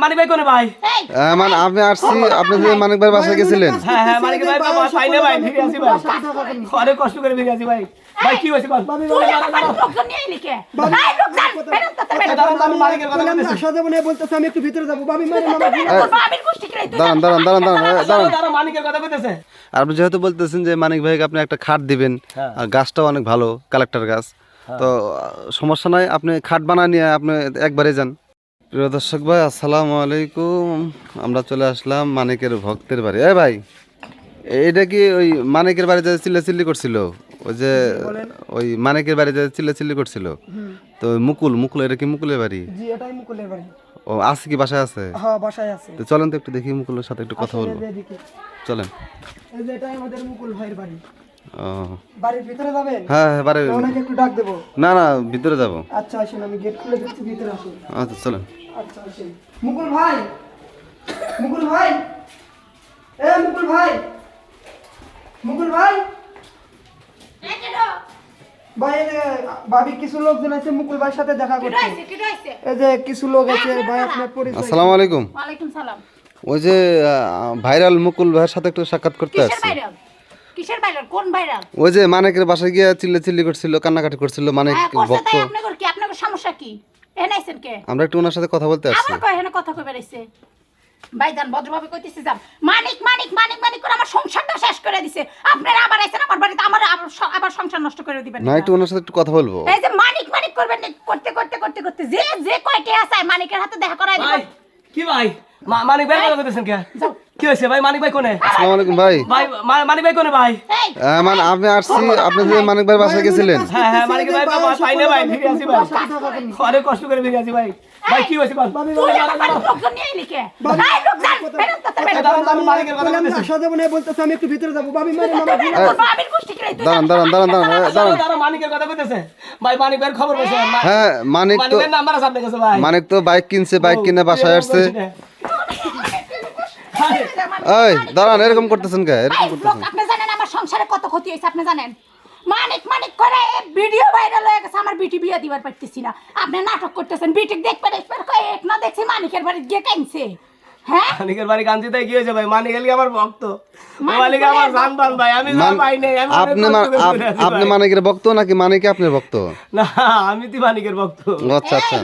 মানিক ভাই কোনে ভাই হ্যাঁ, মানে আপনি আসছি আপনি যে মানিক ভাইয়ের বাসায় গেছিলেন হ্যাঁ হ্যাঁ মানিক ভাই বাবা পাই না ভাই ফিরে আসি ভাই অনেক কষ্ট করে ফিরে আসি ভাই ভাই কি হয়েছে বল তুই আমার লোকজন নিয়ে এলি কে? লোকজন, বেরোন তো, বেরোন। দাঁড়ান, আমি মানিকের কথা বলতেছি। সাজা বনে বলতেছে আমি একটু ভিতরে যাব ভাবি মারে তুই বেরোন, তোর বাবির গোষ্ঠী কিরে, তুই দাঁড়ান দাঁড়ান দাঁড়ান দাঁড়ান দাঁড়ান দাঁড়ান, দাঁড়ান, মানিকের কথা বলতেছে আপনি যেহেতু বলতেছেন যে মানিক ভাইকে আপনি একটা খাট দিবেন হ্যাঁ। আর গাছটাও অনেক ভালো কালেক্টর গাছ তো সমস্যা নাই আপনি খাট বানা নিয়ে আপনি একবারে যান প্রিয় দর্শক ভাই আসসালামু আলাইকুম। আমরা চলে আসলাম মানিকের ভক্তের বাড়ি। এ ভাই এটা কি ওই মানিকের বাড়িতে চিল্লা চিল্লি করছিল? ওই যে ওই মানিকের বাড়িতে চিল্লা চিল্লি করছিল? তো মুকুল মুকুল এটা কি মুকুলের বাড়ি? জি এটাই মুকুলের বাড়ি। ও আছে কি বাসায় আছে? হ্যাঁ বাসায় আছে। তো চলেন তো একটু দেখি মুকুলের সাথে একটু কথা বলব। চলেন। এই যে এটাই আমাদের মুকুল ভাইয়ের বাড়ি। বাড়ির ভিতরে যাবেন? হ্যাঁ হ্যাঁ বাড়ি না, একটু ডাক দেবো। না না ভিতরে যাব। আচ্ছা আসেন আমি গেট খুলে দিচ্ছি ভিতরে আসুন। আচ্ছা চলেন। আচ্ছা মুকুল ভাই মুকুল ভাই এ মুকুল ভাই মুকুল ভাই ভাই যে ভাবি কিছু লোকজন আছে মুকুল ভাইয়ের সাথে দেখা করতে আইছে, কেডো আইছে? এই যে কিছু লোক আছে ভাই আপনার পরিচয় আসসালামু আলাইকুম ওয়ালাইকুম সালাম। ওই যে ভাইরাল মুকুল ভাইয়ের সাথে একটু সাক্ষাৎ করতে আসছি কিসের ভাইরাল? কোন ভাইরাল? ওই যে মানিকের বাসায় গিয়ে চিল্লে চিল্লি করছিল কান্নাকাটি করছিল মানিক হ্যাঁ, ভক্ত কি? সমস্যা কি? আইছেন কে? আমরা একটু ওনার সাথে কথা বলতে আসছি। আবার কয় এখানে কথা কই বেড়াইছে? ভাইজান ভদ্রভাবে কইতেছি যান। মানিক মানিক মানিক মানিক করে আমার সংসারটা শেষ করে দিছে। আপনারা আবার আইছেন আমার বাড়িতে আমার আবার সংসার নষ্ট করে দিবেন না একটু ওনার সাথে একটু কথা বলব। এই যে মানিক মানিক করবেন করতে করতে করতে করতে। যে যে কয়টি আছে মানিকের হাতে দেখা করাই ভাই দিবেন কি ভাই? মানিক ভাই কথা বলতেছেন কে? যাও। কি হয়েছে ভাই? মানিক ভাই কোনে? আসসালামু আলাইকুম ভাই। ভাই মা- মানিক ভাই কোনে ভাই? হ্যাঁ, মানে আপনি আসছি আপনি যে মানিক বাসায় গেছিলেন? হ্যাঁ হ্যাঁ মানিক ভাই বাবা পাই না ভাই ফিরে আসি ভাই। অনেক কষ্ট করে ফিরে আসি ভাই। ভাই কি হয়েছে তুই আমার লোকজন নিয়ে? লোকজন, তো, না বলতেছি। আমি একটু ভিতরে যাব। ভাবি মারে তুই বাবির গোষ্ঠী কিরে, দাঁড়ান দাঁড়ান দাঁড়ান দাঁড়ান দাঁড়ান দাঁড়ান, মানিকের কথা বলতেছে। ভাই মানিক ভাইয়ের খবর হ্যাঁ মানিক তো ভাই। মানিক তো বাইক কিনছে বাইক কিনে বাসায় আসছে। এই দাঁড়ান এরকম করতেছেন কে? এরকম করতেছেন। আপনি জানেন আমার সংসারে কত ক্ষতি হয়েছে আপনি জানেন? মানিক মানিক করে ভিডিও ভাইরাল হয়ে গেছে আমার বিটি বিয়ে দিবার পারতেছি না। আপনি নাটক করতেছেন বিটি দেখবে দেখবে কয় এক না দেখছি মানিকের বাড়ি গিয়ে কাইনছে হ্যাঁ? মানিকের বাড়ি কান্তি তাই কি হয়েছে ভাই? মানিক এলি আমার ভক্ত। মালিক আমার জান পান ভাই আমি যা পাই নাই আমি আপনি মানিকের ভক্ত নাকি মানিকে আপনার ভক্ত? না আমি তো মানিকের ভক্ত। আচ্ছা আচ্ছা।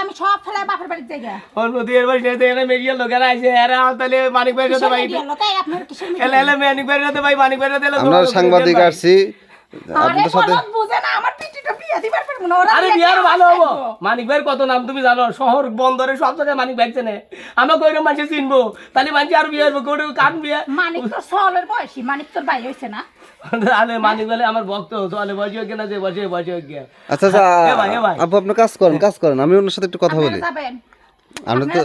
আমি সব ফেলে বাপের বাড়িতে যাই অন্য দিয়ে বাড়ি যেতে এনে মেডিয়াল লোকেরা আছে এরা তাহলে মানিক ভাইয়ের সাথে ভাই মিডিয়া লোক এই আপনার কিসের এলে এলে মানিক ভাইয়ের সাথে ভাই মানিক ভাইয়ের সাথে আমরা সাংবাদিক। আসছি। আপনাদের সাথে বলত বুঝে না আমার পিটিটা বিয়ে দিবার পারব না ওরা আরে বিয়ার ভালো হব। মানিক ভাইয়ের কত নাম তুমি জানো? শহর বন্দরে সব জায়গায় মানিক ভাই চেনে। আমাকে ওইরকম মানুষ চিনবো। তাহলে মানুষ আর বিয়ে হব কেউ কান বিয়ে? মানিক তো সলের বয়সী মানিক তোর ভাই হয়েছে না? মানিক বলে আমার ভক্ত হোক না যে হোক। আচ্ছা আচ্ছা। আপু আপনি কাজ করেন কাজ করেন আমি ওনার সাথে একটু কথা বলি। আমরা তো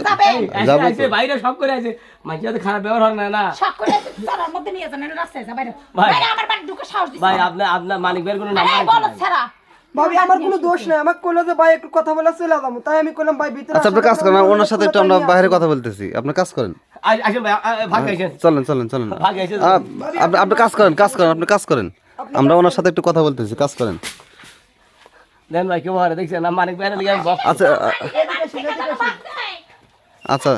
যাব। বাইরে সব করে আছে মানুষ যাতে খারাপ ব্যবহার না না। শখ করে তারার মধ্যে নিয়ে যান রাস্তায় যা বাইরে। বাইরে আমার বাড়ি ঢুকে সাহস দিচ্ছে ভাই আপনার আপনার মানিক ভাইয়ের কোনো নাম্বার বলো ছাড়া। ভাবি আমার কোনো দোষ নাই। আমাকে কইলো যে ভাই একটু কথা বলে চলে যাব। তাই আমি কইলাম ভাই ভিতরে আচ্ছা আপনি কাজ করেন ওনার সাথে একটু আমরা বাইরে কথা বলতেছি। আপনি কাজ করেন। চলেন চলেন চলেন। আপনি আপনি কাজ করেন কাজ করেন আপনি কাজ করেন। আমরা ওনার সাথে একটু কথা বলতেছি কাজ করেন। দেন ভাই কেউ দেখছেন? মানিক ভক্ত। আচ্ছা আ- বাড়ি থেকে যেন বাদ দেয়। আচ্ছা।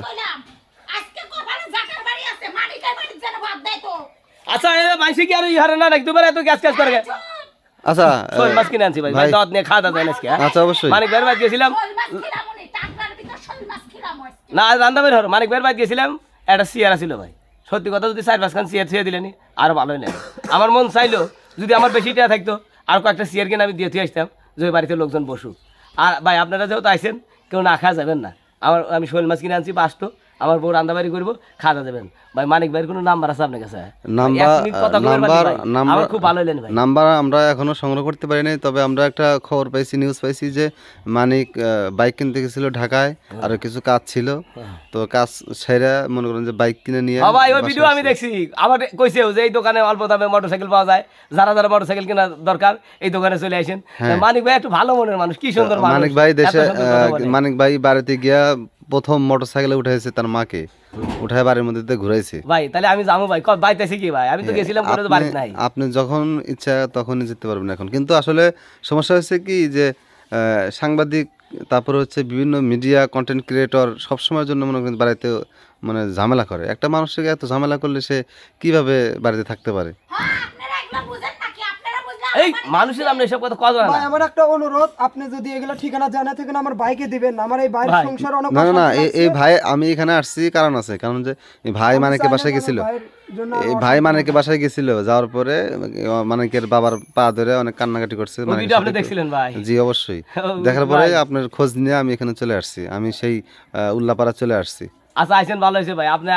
আচ্ছা এ মাইসি কি আর ইহারে না নাকি দুবার এত গ্যাস গ্যাস করে আচ্ছা। শোল মাছ কিনে আনছি ভাই। দাঁত নিয়ে খাওয়া আজকে? আচ্ছা অবশ্যই। মানিক গেছিলাম। না বের হর মানিক গেছিলাম একটা ছিল সত্যি কথা যদি চার পাঁচখান দিলেনি আরও ভালোই লাগে আমার মন চাইলো যদি আমার বেশি টাকা থাকতো আর কয়েকটা চেয়ার কিনে আমি দিয়ে আসতাম যে বাড়িতে লোকজন বসুক। আর ভাই আপনারা যেহেতু আইসেন কেউ না খাওয়া যাবেন না। আমার আমি শোল মাছ কিনে আনছি বাসতো আমার বউ রান্নাবাড়ি করব খাওয়া দেবেন। ভাই মানিক ভাইয়ের কোনো নাম্বার আছে আপনার কাছে? নাম্বার নাম্বার আমার খুব ভালো হলেন ভাই। নাম্বার আমরা এখনও সংগ্রহ করতে পারিনি তবে আমরা একটা খবর পাইছি নিউজ পাইছি যে মানিক বাইক কিনতে গেছিল ঢাকায় আর কিছু কাজ ছিল। তো কাজ সেরা মনে করেন যে বাইক কিনে নিয়ে হ্যাঁ ভাই ওই ভিডিও আমি দেখছি। আবার কইছে যে এই দোকানে অল্প দামে মোটরসাইকেল পাওয়া যায়। যারা যারা মোটরসাইকেল কেনা দরকার এই দোকানে চলে আসেন। মানিক ভাই একটু ভালো মনের মানুষ কি সুন্দর মানিক ভাই দেশে। মানিক ভাই বাড়িতে গিয়া প্রথম মোটরসাইকেলে উঠাইছে তার মাকে। উঠায় বাড়ির মধ্যে দিয়ে ঘুরাইছে। ভাই তাহলে আমি যাব ভাই। কত বাইতেছি কি ভাই? আমি তো গেছিলাম করে তো বাড়িতে নাই। আপনি- আপনি যখন ইচ্ছা তখনই যেতে পারবেন এখন। কিন্তু আসলে সমস্যা হচ্ছে কি যে সাংবাদিক তারপরে হচ্ছে বিভিন্ন মিডিয়া কন্টেন্ট ক্রিয়েটর সবসময়ের জন্য মনে করেন বাড়িতে মানে ঝামেলা করে। একটা মানুষকে এত ঝামেলা করলে সে কীভাবে বাড়িতে থাকতে পারে হ্যাঁ আপনারা এগুলো বুঝেন নাকি আপনারা বুঝলে এই মানুষের আমরা এসব কথা কথা ভাই আমার একটা অনুরোধ আপনি যদি এগুলো ঠিকানা জানা থাকেন আমার বাইকে দিবেন আমার এই বাইরের ভাই, সংসার অনেক না না না এই- ভাই আমি এখানে আসছি কারণ আছে কারণ যে ভাই বাসায় গেছিল। এই ভাই বাসায় গেছিল যাওয়ার পরে মানেকের বাবার পা ধরে অনেক কান্নাকাটি করছে আপনি দেখছিলেন ভাই? জি অবশ্যই। দেখার পরে আপনার খোঁজ নিয়ে আমি এখানে চলে আসছি আমি সেই উল্লাপাড়া চলে আসছি। আচ্ছা আইসেন ভালো হয়েছে ভাই। আপনি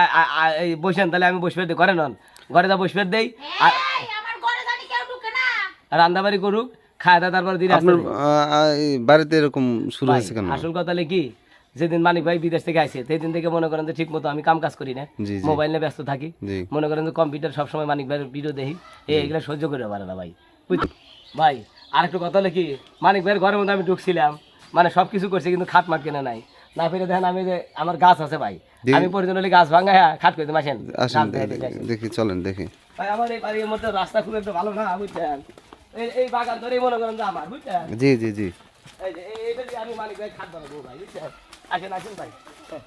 বসেন তাহলে আমি বসবে দিই ঘরে নন। ঘরে যা বসবে দেই আর এই আমার ঘরে জানি কেউ ঢুকে না রান্নাবাড়ি করুক খাওয়া দাওয়া তারপর দিনে আপনার বাড়িতে এরকম শুরু হয়েছে কেন? আসল কথা হলো কি যেদিন মানিক ভাই বিদেশ থেকে আসে সেই দিন থেকে মনে করেন যে ঠিক মতো আমি কাম কাজ করি না। মোবাইল নিয়ে ব্যস্ত থাকি। মনে করেন যে কম্পিউটার সবসময় মানিক ভাইয়ের ভিডিও দেখি। এই এগুলো সহ্য করে পারে না ভাই। ভাই আর একটু কথা হলো কি মানিক ভাইয়ের ঘরের মধ্যে আমি ঢুকছিলাম মানে সব কিছু করছি কিন্তু খাট মাট কেনে নাই। না ফিরে দেখেন আমি যে আমার গাছ আছে ভাই আমি পরিজন হলে গাছ ভাঙা খাট করে আসেন। দেখি চলেন দেখি। ভাই আমার এই বাড়ির মধ্যে রাস্তা খুব একটা ভালো না বুঝছেন? এই এই বাগান ধরেই মনে করেন যে আমার বুঝছেন? জি জি জি। এই যে এইটা আমি মানিক ভাই খাট বানাবো ভাই বুঝছেন? আসেন আসেন ভাই। হ্যাঁ।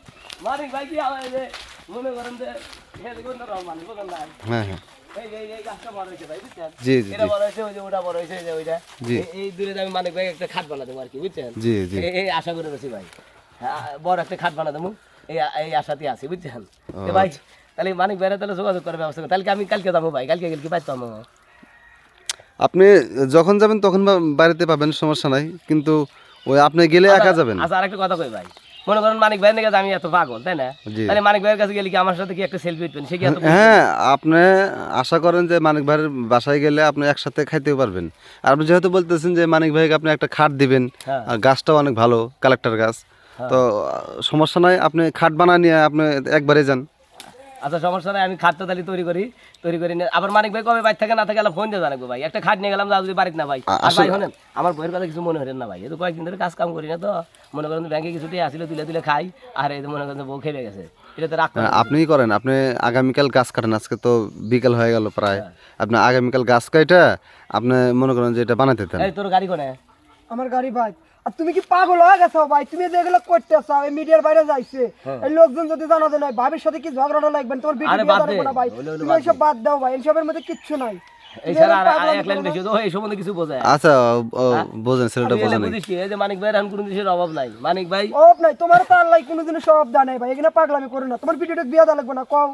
ভাই কি আমার যে মনে করেন যে হে দেখুন রহমান বুঝলেন না হ্যাঁ হ্যাঁ। এই যে এই- এই গাছটা বড় হয়েছে ভাই বুঝছেন? জি জি এটা বড় হয়েছে ওই যে ওটা বড় হয়েছে যে ওইটা। এই- এই দূরে আমি মানিক ভাই একটা খাট বানাতে আর কি বুঝছেন? জি জি। এই- আশা করে রয়েছি ভাই। হ্যাঁ, বড় একটা খাট বানাতে এই এই আশাতে আছি বুঝছেন? ভাই তাহলে মানিক ভাইরা তাহলে যোগাযোগ করার ব্যবস্থা তাহলে আমি কালকে যাব ভাই? কালকে গেলে কি পাইতাম? আপনি যখন যাবেন তখন বাড়িতে পাবেন সমস্যা নাই। কিন্তু ওই আপনি গেলে একা যাবেন। আচ্ছা আরেকটা কথা কই ভাই। মনে করেন মানিক ভাইয়ের নাকি আমি এত পাগল তাই না? তাহলে মানিক ভাইয়ের কাছে গেলে কি আমার সাথে কি একটা সেলফি উঠবেন? সে কি এত হ্যাঁ আপনি আশা করেন যে মানিক ভাইয়ের বাসায় গেলে আপনি একসাথে খাইতেও পারবেন। আর আপনি যেহেতু বলতেছেন যে মানিক ভাইকে আপনি একটা খাট দিবেন হ্যাঁ। আর গাছটাও অনেক ভালো কালেক্টর গাছ তো সমস্যা নাই আপনি খাট বানা নিয়ে আপনি একবারে যান। আচ্ছা সমস্যা নাই আমি খাটটা তাহলে তৈরি করি তৈরি করি নিয়ে- আবার মানিক ভাই কবে বাইর থাকে না থাকে ফোন দিয়ে জানাব ভাই। একটা খাট নিয়ে গেলাম যা যদি বাড়িতে না ভাই। আর ভাই শোনেন আমার বইয়ের কথা কিছু মনে হলেন না ভাই। এই তো কয়েকদিন ধরে কাজ কাম করি না তো। মনে করেন ব্যাংকে কিছু দিয়ে আসলে তুলে তুলে খাই আর এই তো মনে করেন বউ খেয়ে গেছে। এটা তো রাখতে আপনিই করেন আপনি আগামীকাল গাছ কাটেন আজকে তো বিকেল হয়ে গেল প্রায়। আপনি আগামীকাল গাছ কাইটা আপনি মনে করেন যে এটা বানাতে দেন। এই তোর গাড়ি কোনে? আমার গাড়ি ভাই। আর তুমি কি পাগল হয়ে গেছো ভাই? তুমি যে এগুলো করতেছো এই মিডিয়ার বাইরে যাইছে। এই লোকজন যদি জানা দেয় ভাবির সাথে কি ঝগড়াটা লাগবেন তোমার ভিডিও হ্যাঁ। আরে বিয়ে বাদ দেবো দে, না ভাই? তুমি বাদ এইসব বাদ দাও ভাই এইসবের মধ্যে কিচ্ছু নাই। এই ছাড়া আর আর এক লাইন বেশি তো এই সম্বন্ধে কিছু বোঝায়। আচ্ছা ও, বোঝেন ছেলেটা বোঝেন মানিক এখন কোনো জিনিসের অভাব নাই। মানিক ভাই? অভাব নাই। তোমার তো আল্লাহ দেয় নাই ভাই। এখানে পাগলামি করো না। তোমার ভিডিওটা বিয়ে দেওয়া লাগবে না কও।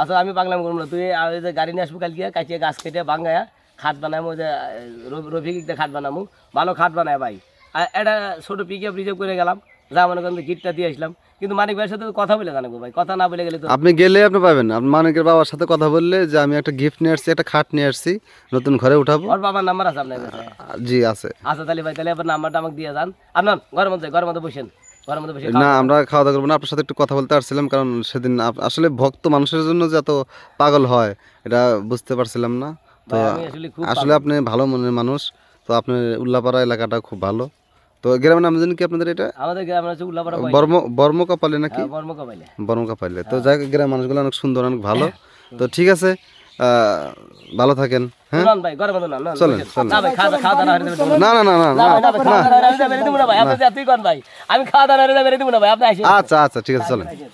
আচ্ছা আমি পাগলাম করব না। তুই আর এই যে গাড়ি নিয়ে আসব কালকে কাটিয়ে গাছ কেটে বাঙ্গায়া খাট বানাবো যে রফিক একটা খাট বানাবো ভালো খাট বানায় ভাই। আর একটা ছোটো পিক আপ রিজার্ভ করে গেলাম যা মনে করেন গিটটা দিয়ে আসলাম। কিন্তু মানিক ভাইয়ের সাথে কথা বলে জানাব ভাই কথা না বলে গেলে তো আপনি গেলে আপনি পাবেন। আপনি মানিকের বাবার সাথে কথা বললে যে আমি একটা গিফট নিয়ে আসছি একটা খাট নিয়ে আসছি নতুন ঘরে উঠাবো। আর বাবার নাম্বার আছে আপনার কাছে? জি আছে। আচ্ছা তাহলে ভাই তাহলে আপনার নাম্বারটা আমাকে দিয়ে যান। আপনার ঘরের মধ্যে ঘরের মধ্যে বসেন। না আমরা খাওয়া দাওয়া করব না আপনার সাথে একটু কথা বলতে পারছিলাম কারণ সেদিন আসলে ভক্ত মানুষের জন্য যে এত পাগল হয় এটা বুঝতে পারছিলাম না। তো আসলে আপনি ভালো মনের মানুষ তো আপনার উল্লাপাড়া এলাকাটা খুব ভালো। তো গ্রামের নাম জানি কি আপনাদের এটা? আমাদের গ্রামের হচ্ছে উল্লাপাড়া বর্ম বর্ম কপালে নাকি? বর্ম কবাইলে বর্ম কপালে তো যাই গ্রামের মানুষগুলো অনেক সুন্দর অনেক ভালো। তো ঠিক আছে ভালো থাকেন হ্যাঁ? না, না চলেন, চলেন। না না আচ্ছা আচ্ছা ঠিক আছে চলেন। আসেন।